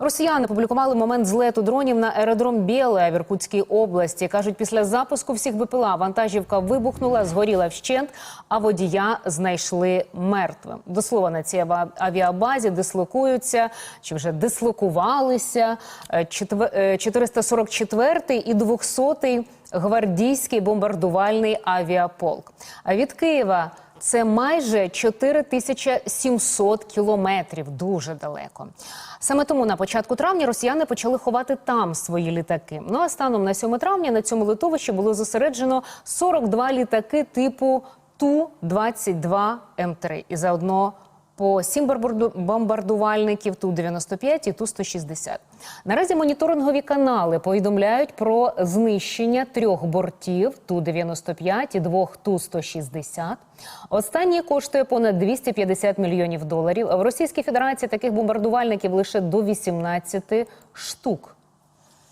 Росіяни публікували момент злету дронів на аеродром Біле в Іркутській області. кажуть, після запуску всіх БПЛА вантажівка вибухнула, згоріла вщент, а водія знайшли мертвим. До слова на цій авіабазі дислокуються чи вже дислокувалися е, четве- е, 444-й і 200-й гвардійський бомбардувальний авіаполк. А від Києва. Це майже 4700 кілометрів, дуже далеко. Саме тому на початку травня росіяни почали ховати там свої літаки. Ну а станом на 7 травня на цьому литовищі було зосереджено 42 літаки типу Ту-22 М3 і заодно по сім бомбардувальників Ту-95 і Ту-160. Наразі моніторингові канали повідомляють про знищення трьох бортів Ту-95 і двох Ту-160. Останній коштує понад 250 мільйонів доларів. В Російській Федерації таких бомбардувальників лише до 18 штук.